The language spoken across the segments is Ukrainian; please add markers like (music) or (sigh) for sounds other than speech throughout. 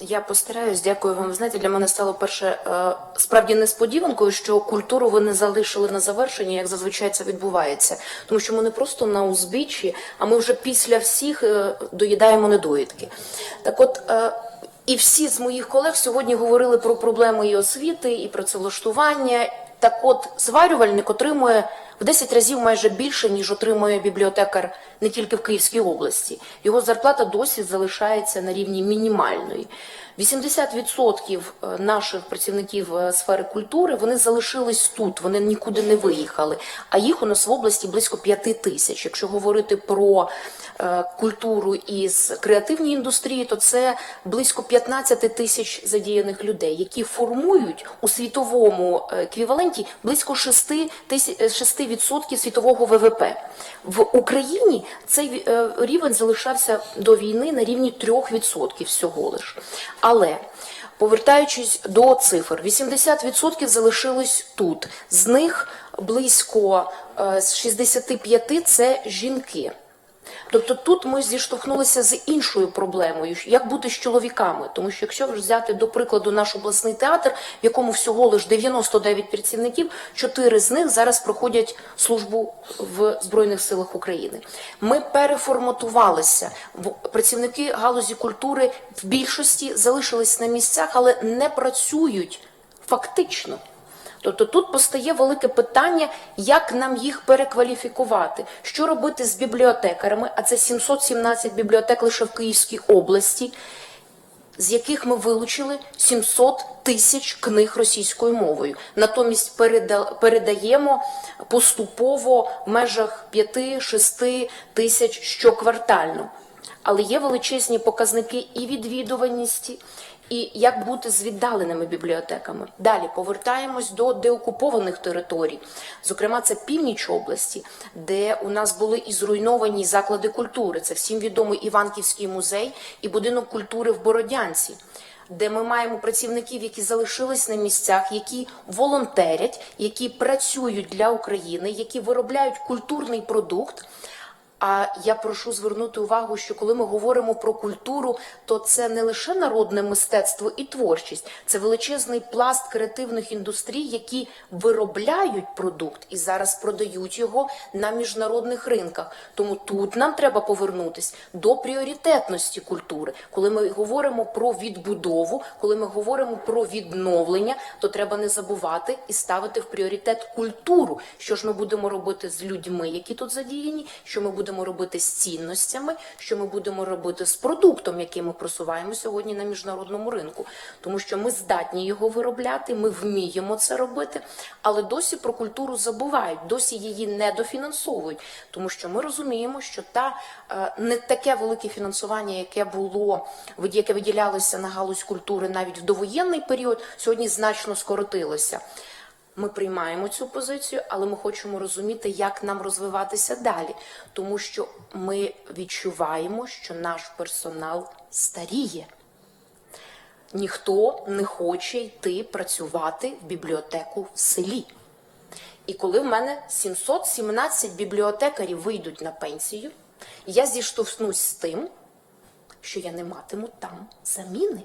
Я постараюсь, дякую вам. Знаєте, для мене стало перше е, справді несподіванкою, що культуру ви не залишили на завершення, як зазвичай це відбувається. Тому що ми не просто на узбіччі, а ми вже після всіх е, доїдаємо недоїдки. Так от. е, І всі з моїх колег сьогодні говорили про проблеми і освіти, і працевлаштування. Так от зварювальник отримує в 10 разів майже більше, ніж отримує бібліотекар не тільки в Київській області. Його зарплата досі залишається на рівні мінімальної. 80% наших працівників е, сфери культури вони залишились тут, вони нікуди не виїхали. А їх у нас в області близько 5 тисяч. Якщо говорити про е, культуру із креативній індустрії, то це близько 15 тисяч задіяних людей, які формують у світовому е, еквіваленті близько 6 тисяч 6% світового ВВП. В Україні цей е, рівень залишався до війни на рівні 3% всього лиш. Але повертаючись до цифр, 80% залишились тут. З них близько 65% це жінки. Тобто тут ми зіштовхнулися з іншою проблемою, як бути з чоловіками. Тому що якщо взяти до прикладу наш обласний театр, в якому всього лиш 99 працівників, 4 з них зараз проходять службу в Збройних силах України. Ми переформатувалися. Працівники галузі культури в більшості залишились на місцях, але не працюють фактично. Тобто тут постає велике питання, як нам їх перекваліфікувати, що робити з бібліотекарами, а це 717 бібліотек лише в Київській області, з яких ми вилучили 700 тисяч книг російською мовою. Натомість переда- передаємо поступово в межах 5-6 тисяч щоквартально. Але є величезні показники і відвідуваності, і як бути з віддаленими бібліотеками. Далі повертаємось до деокупованих територій. Зокрема, це північ області, де у нас були і зруйновані заклади культури. Це всім відомий Іванківський музей і будинок культури в Бородянці. Де ми маємо працівників, які залишились на місцях, які волонтерять, які працюють для України, які виробляють культурний продукт. А я прошу звернути увагу, що коли ми говоримо про культуру, то це не лише народне мистецтво і творчість, це величезний пласт креативних індустрій, які виробляють продукт і зараз продають його на міжнародних ринках. Тому тут нам треба повернутись до пріоритетності культури. Коли ми говоримо про відбудову, коли ми говоримо про відновлення, то треба не забувати і ставити в пріоритет культуру. Що ж ми будемо робити з людьми, які тут задіяні, що ми будемо робити з цінностями, що ми будемо робити з продуктом, який ми просуваємо сьогодні на міжнародному ринку, тому що ми здатні його виробляти, ми вміємо це робити, але досі про культуру забувають, досі її недофінансовують, тому що ми розуміємо, що та е, не таке велике фінансування, яке було яке виділялося на галузь культури навіть в довоєнний період, сьогодні значно скоротилося. Ми приймаємо цю позицію, але ми хочемо розуміти, як нам розвиватися далі, тому що ми відчуваємо, що наш персонал старіє. Ніхто не хоче йти працювати в бібліотеку в селі. І коли в мене 717 бібліотекарів вийдуть на пенсію, я зіштовхнусь з тим, що я не матиму там заміни.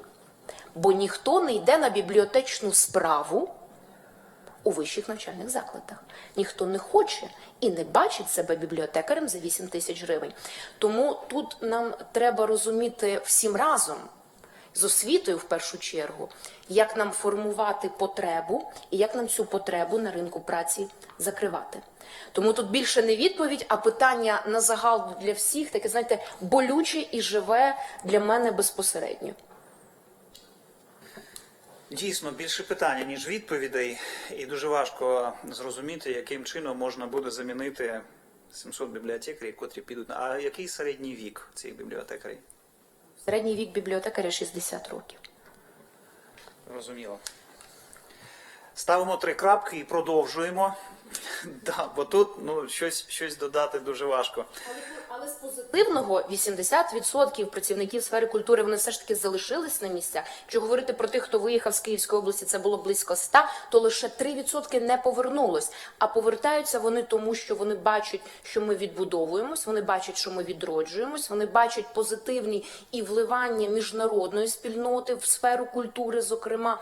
Бо ніхто не йде на бібліотечну справу у вищих навчальних закладах. Ніхто не хоче і не бачить себе бібліотекарем за 8 тисяч гривень. Тому тут нам треба розуміти всім разом. З освітою в першу чергу, як нам формувати потребу і як нам цю потребу на ринку праці закривати. Тому тут більше не відповідь, а питання на загал для всіх, таке, знаєте, болюче і живе для мене безпосередньо. Дійсно, більше питання, ніж відповідей, і дуже важко зрозуміти, яким чином можна буде замінити 700 бібліотекарів, котрі підуть. на- А який середній вік цих бібліотекарів? Середній вік бібліотекаря 60 років. Розуміло. Ставимо три крапки і продовжуємо. (laughs) Да, бо тут ну, щось, щось додати дуже важко. Але з позитивного 80% працівників сфери культури вони все ж таки залишились на місцях. Якщо говорити про тих, хто виїхав з Київської області, це було близько 100, то лише 3% не повернулось. А повертаються вони тому, що вони бачать, що ми відбудовуємось, вони бачать, що ми відроджуємось, вони бачать позитивні і вливання міжнародної спільноти в сферу культури, зокрема,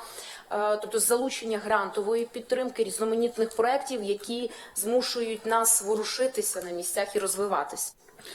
Е, тобто залучення грантової підтримки різноманітних проєктів, які змушують нас ворушитися на місцях і розвиватися.